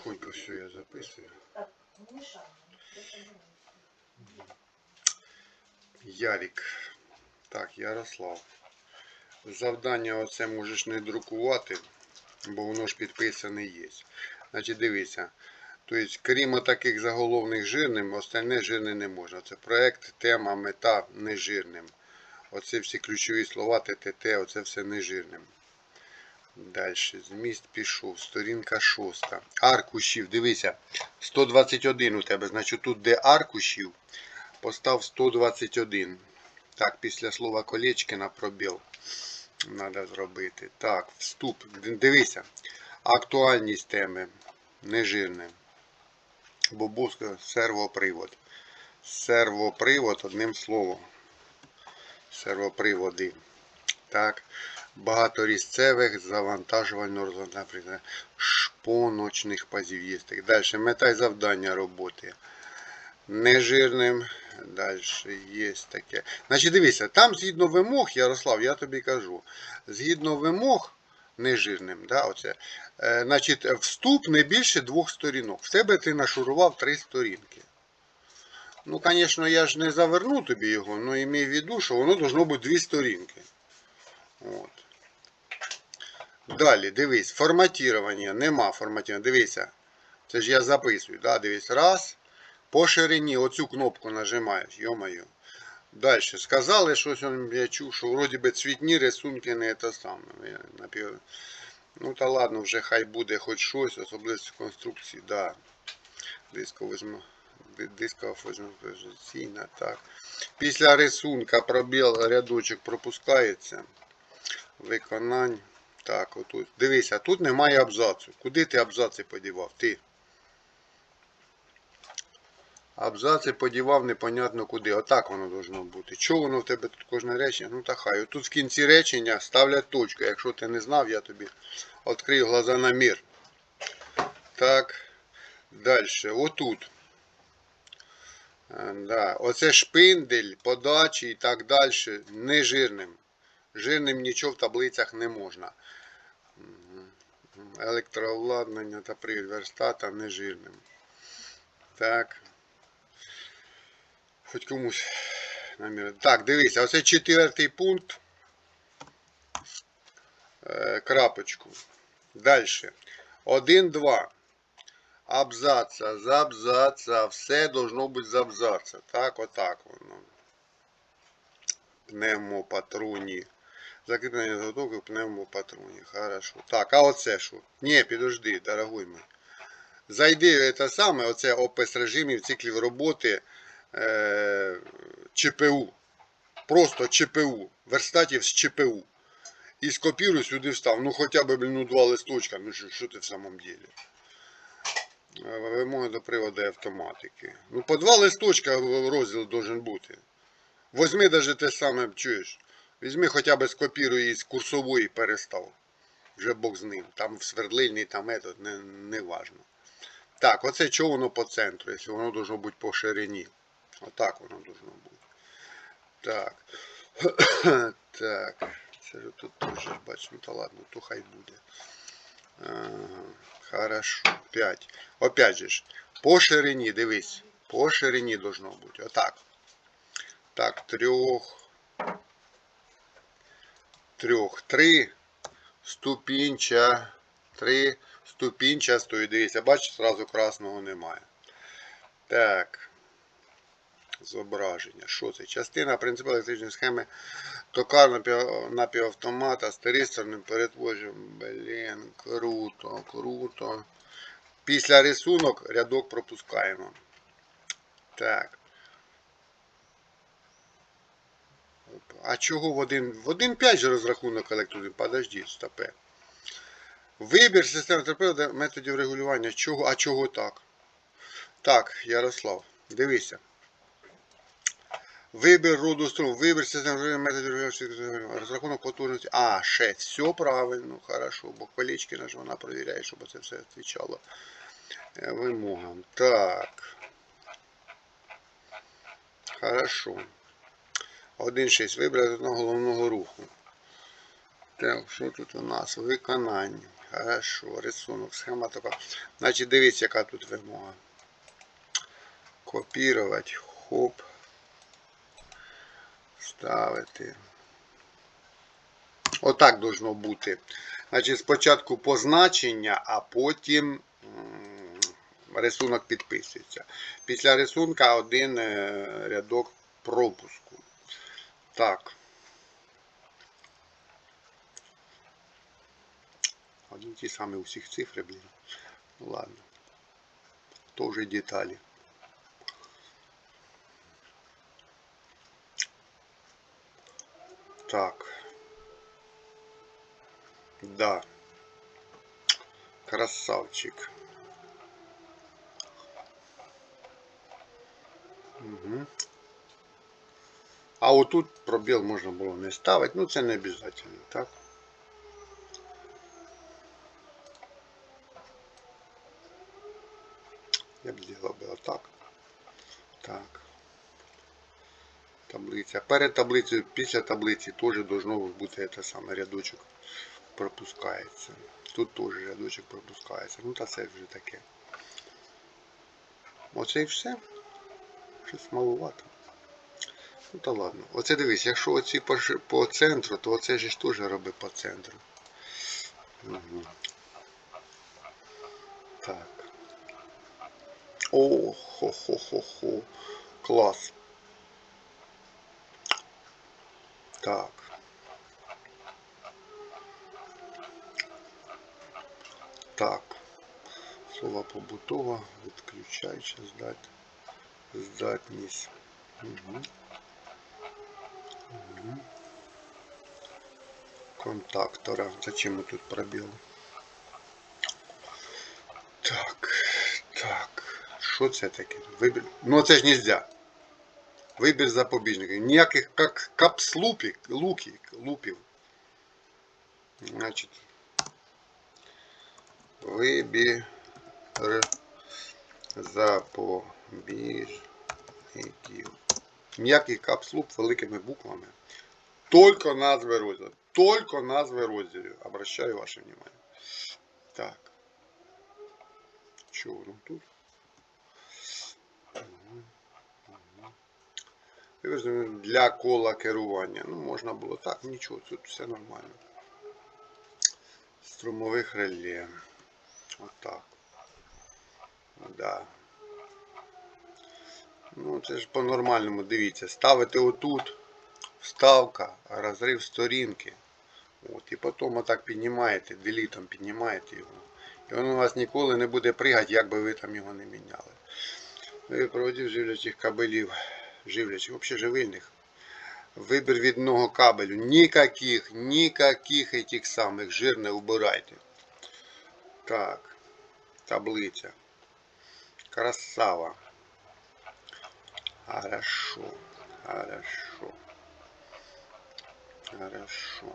Тихонько все я. Так, не мешай. Ярік. Так, Ярослав. Завдання оце можеш не друкувати, бо воно ж підписане є. Значить, дивіться. Тобто, крім таких заголовних жирним, остальне жирне не можна. Це проект, тема, мета не жирним. Оце всі ключові слова, ТТТ, оце все не жирним. Далі, зміст пішов, сторінка шоста. Аркушів, дивися, 121 у тебе. Значить, тут де аркушів, постав 121. Так, після слова Колечкина пробіл. Треба зробити. Так, вступ. Дивися. Актуальність теми. Нежирне. Бобовська сервопривод. Сервопривод одним словом. Сервоприводи. Так. Багаторізцевих завантажувально наприклад, шпоночних пазів є. Так. Далі. Мета і завдання роботи. Нежирним. Далі є таке. Значить, дивися, там згідно вимог, Ярослав, я тобі кажу, згідно вимог нежирним, да, оце, е, значить, вступ не більше двох сторінок. В тебе ти нашурував три сторінки. Ну, звісно, я ж не заверну тобі його, але імей в виду, що воно должно бути дві сторінки. От. Далі, дивись, форматування. Нема форматування. Дивися. Це ж я записую. Да? Дивись. Раз. По ширині оцю кнопку нажимаєш. Йо-моє. Далі. Сказали, щось я чув, що вроді би цвітні рисунки не те саме. Напів... Ну та ладно, вже хай буде хоч щось, особливості конструкції, да. Диско візьму. Дискова фузаційна, так. Після рисунка пробіл рядочок пропускається. Виконань. Так, отут. Дивися, тут немає абзацу. Куди ти абзаци подівав? Ти. Абзаци подівав непонятно куди. Отак воно должно бути. Чого воно в тебе тут кожне речення? Ну та хай. Тут в кінці речення ставлять точку. Якщо ти не знав, я тобі відкрию глаза на мір. Так. Далі. Отут. Е, Да. Оце шпиндель, подачі і так далі. Не жирним. Жирним нічого в таблицях не можна. Електрообладнання та привід верстата не жирним. Так. Хоч комусь намір. Так, дивися, оце четвертий пункт. Е, крапочку. Далі. Один, два. Абзаца, з. Все должно бути з. Так, отак воно. Пневмопатроні. Закріплення заготовки в пневмопатроні. Хорошо. Так, а оце що? Ні, підожди, дорогой мій. Зайди це саме, оце опис режимів, циклів роботи е, ЧПУ. Просто ЧПУ. Верстатів з ЧПУ. І скопіруй сюди встав. Ну хоча б, ну, два листочка. Ну що, що ти в самом деле? Е, Вимоги до приводу автоматики. Ну, по два листочка розділ должен бути. Возьми даже те саме, чуєш. Візьми хоча б скопіруй із курсової перестав. Вже Бог з ним. Там в свердлильні, там метод, не, не важно. Так, оце чого воно по центру, якщо воно должно бути по ширині. Отак воно должно бути. Так. так. Це ж тут теж бачимо, та ладно, то хай буде. Ага, хорошо. 5. Опять же ж, по ширині, дивись. По ширині должно бути. Отак. Так, трьох. Трьох. Три. Ступінча. Три. Ступінчастої. Дивіться, бачите, зразу красного немає. Так. Зображення. Що це? Частина принципу електричної схеми токар напівавтомата з тристорним перетворювачем. Блін, круто, круто. Після рисунок рядок пропускаємо. Так. А чого в один? В 1.5 же розрахунок електроди. Подождіть, стопе. Вибір системи терапевта методів регулювання. Чого? А чого так? Так, Ярослав, дивися. Вибір роду струм, вибір системи методів регулювання, розрахунок потужності. А, ще, все правильно, хорошо, бо колечки ж вона перевіряє, щоб це все відповідало е, вимогам. Так. Хорошо. 1.6. Вибрати одного головного руху. Так, що тут у нас? Виконання. Хорошо, рисунок, схема така. Значить, дивіться, яка тут вимога. Копірувати, хоп. Ставити. Отак должно бути. Значить, спочатку позначення, а потім рисунок підписується. Після рисунка один е, рядок пропуску. Так. Одні ті самі у всіх цифри, блін. Ну ладно. То вже деталі. Так. Да. Красавчик. Угу. А отут пробіл можна було не ставити, ну це не обов'язково, так? Я б зробив би отак. Так. Таблиця. Перед таблицею, після таблиці теж должно бути те саме рядочок пропускається. Тут теж рядочок пропускається. Ну та це вже таке. Оце і все. Щось малувато. Ну та ладно. Оце дивись, якщо оці по, по центру, то оце ж теж роби по центру. Угу. Так. О, хо-хо-хо-хо. Клас. Так. Так. Слово побутова, відключаюча здат... здатність. Угу. Контактора. Зачем мы тут пробел? Так, так. Що це таке? Вибір. Ну це ж нельзя. Вибір запобіжників. Ніяких як капслупів, луки, лупів. Значить. Вибір запобіжників. Ніякий капслуп великими буквами. Только назви розділів. Только назви розділів. Обращаю ваше внимание. Так. Чого воно тут? Для кола керування. Ну, можна було так, нічого, тут все нормально. Струмових реле. Отак. Да. Ну, це ж по-нормальному, дивіться. Ставити отут, вставка, розрив сторінки. От, і потім отак піднімаєте, делітом піднімаєте його. І воно у вас ніколи не буде пригати, як би ви там його не міняли. Ви проводів живлячих кабелів, живлячих, взагалі живильних. Вибір від одного кабелю. Ніяких, ніяких этих самих жир не убирайте. Так, таблиця. Красава. Хорошо. Хорошо. Хорошо.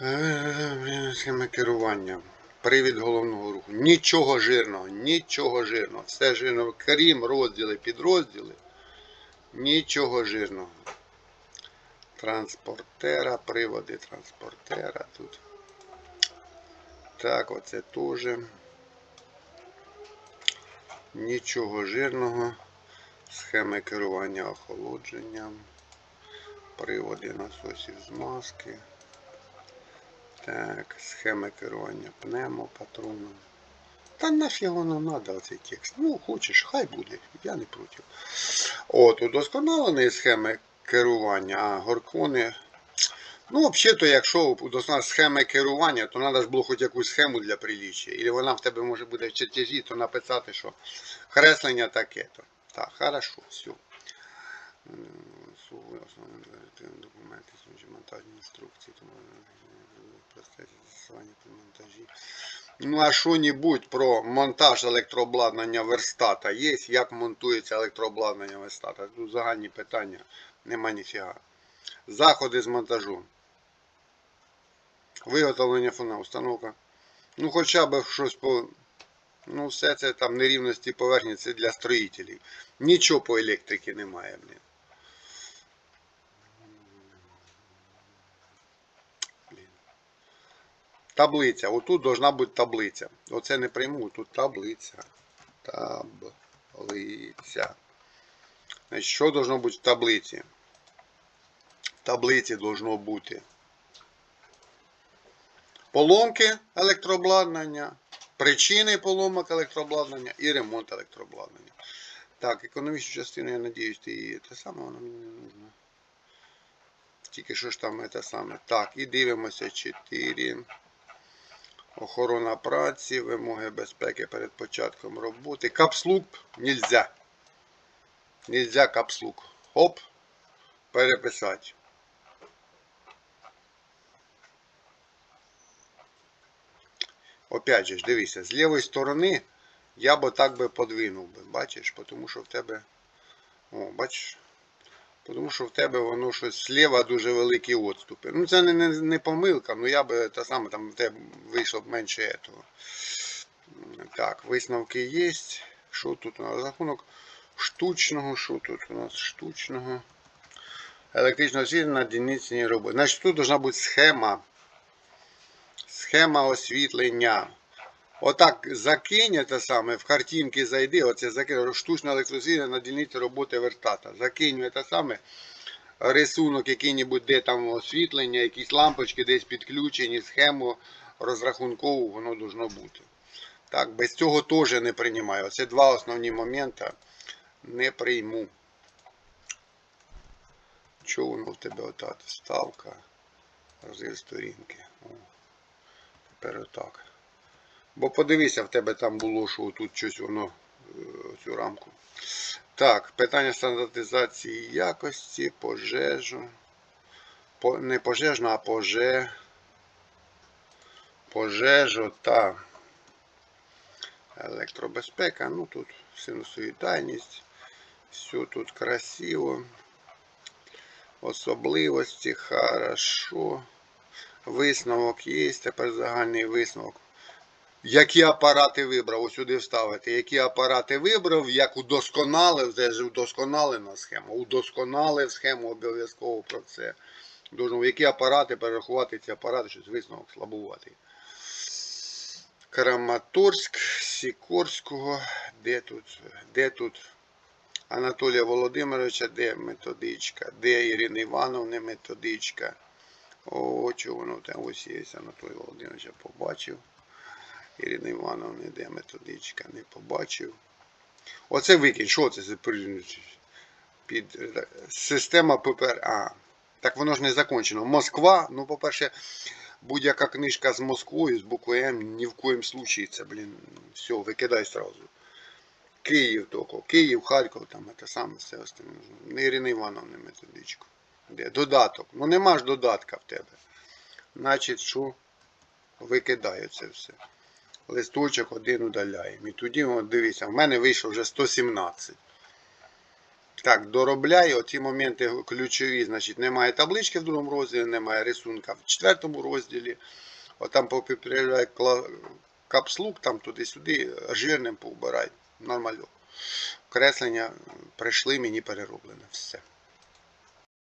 Е, Схема керування. Привід головного руху. Нічого жирного, нічого жирного. Все жирно, крім розділи, підрозділи. Нічого жирного. Транспортера, приводи транспортера тут. Так, оце теж. Нічого жирного. Схеми керування охолодженням. Приводи насосів змазки. Так, схеми керування пневмопатроном. Та нафіг воно треба оцей текст. Ну, хочеш, хай буде, я не проти. От, удосконалені схеми керування, а горкони. Ну, взагалі-то, якщо удосконалені схеми керування, то треба ж було хоч якусь схему для приліччя. І вона в тебе може буде в чертежі, то написати, що креслення таке-то. Так, хорошо, все. Документи, інші монтажні інструкції, тому процесі застосування при монтажі. Ну, а що-небудь про монтаж електрообладнання верстата є, як монтується електрообладнання верстата. Тут загальні питання, нема ніфіга. Заходи з монтажу. Виготовлення фона, установка. Ну, хоча б щось по. Ну, все це там нерівності поверхні, це для строїтелів. Нічого по електриці немає. Блін. Таблиця. Отут должна бути таблиця. Оце не прийму, тут таблиця. Таблиця. Значить, що должно бути в таблиці? В таблиці должно бути поломки електрообладнання, причини поломок електрообладнання і ремонт електрообладнання. Так, економічну частину, я надіюсь, ти її те саме, воно мені не нужно. Тільки що ж там це саме. Так, і дивимося 4. Охорона праці, вимоги безпеки перед початком роботи. Капслук нельзя. Нельзя капслук. Оп. Переписати. Опять же, дивися, з лівої сторони я б так би подвинув би. Бачиш? Тому що в тебе. О, бачиш? Тому що в тебе воно щось зліва дуже великі відступи. Ну це не, не, не помилка, ну я би те саме там в тебе вийшло б менше цього. Так, висновки є. Що тут у нас? Рахунок штучного, що тут у нас штучного. Електричного освітлення на дільниці роботи. Значить, тут должна бути схема. Схема освітлення. Отак закинь те саме, в картинки зайди, оце закинь, штучне електросвітлення на дільниці роботи вертата. Закинь те саме рисунок який-небудь, де там освітлення, якісь лампочки десь підключені, схему розрахункову, воно должно бути. Так, без цього теж не приймаю. Це два основні моменти. Не прийму. Чого воно в тебе ота ставка? Розрив сторінки. О, тепер отак. Бо подивися, в тебе там було, що тут щось воно е, цю рамку. Так, питання стандартизації якості, пожежу. По, не пожежну, а поже. Пожежу та електробезпека. Ну тут синусоїдальність. Все тут красиво. Особливості, хорошо. Висновок є. Тепер загальний висновок. Які апарати вибрав, ось сюди вставити, які апарати вибрав, як удосконалив, це ж удосконалена схема, удосконалив схему обов'язково про це. Должен, які апарати перерахувати ці апарати, щось висновок слабуватий. Краматорськ, Сікорського, де тут, де тут Анатолія Володимировича, де методичка, де Ірини Івановни методичка. О, чого воно там ось є, Анатолій Володимировича побачив. Ірина Івановна, де методичка, не побачив. Оце викинь, що це за під е, система ППР. А, так воно ж не закончено. Москва, ну, по-перше, будь-яка книжка з Москвою, з буквою М, ні в коїм случаї це, блін, все, викидай сразу. Київ тільки. Київ, Харків, там це саме все остальне. Не Ірина Івановна методичку. Додаток. Ну нема ж додатка в тебе. Значить, що? Викидаю це все листочок один удаляємо. І тоді, от дивіться, в мене вийшло вже 117. Так, доробляю. Оці моменти ключові, значить, немає таблички в другому розділі, немає рисунка в четвертому розділі. Отам попідправляй капслук, там туди-сюди, жирним поубирай. Нормально. Креслення прийшли, мені перероблене. Все.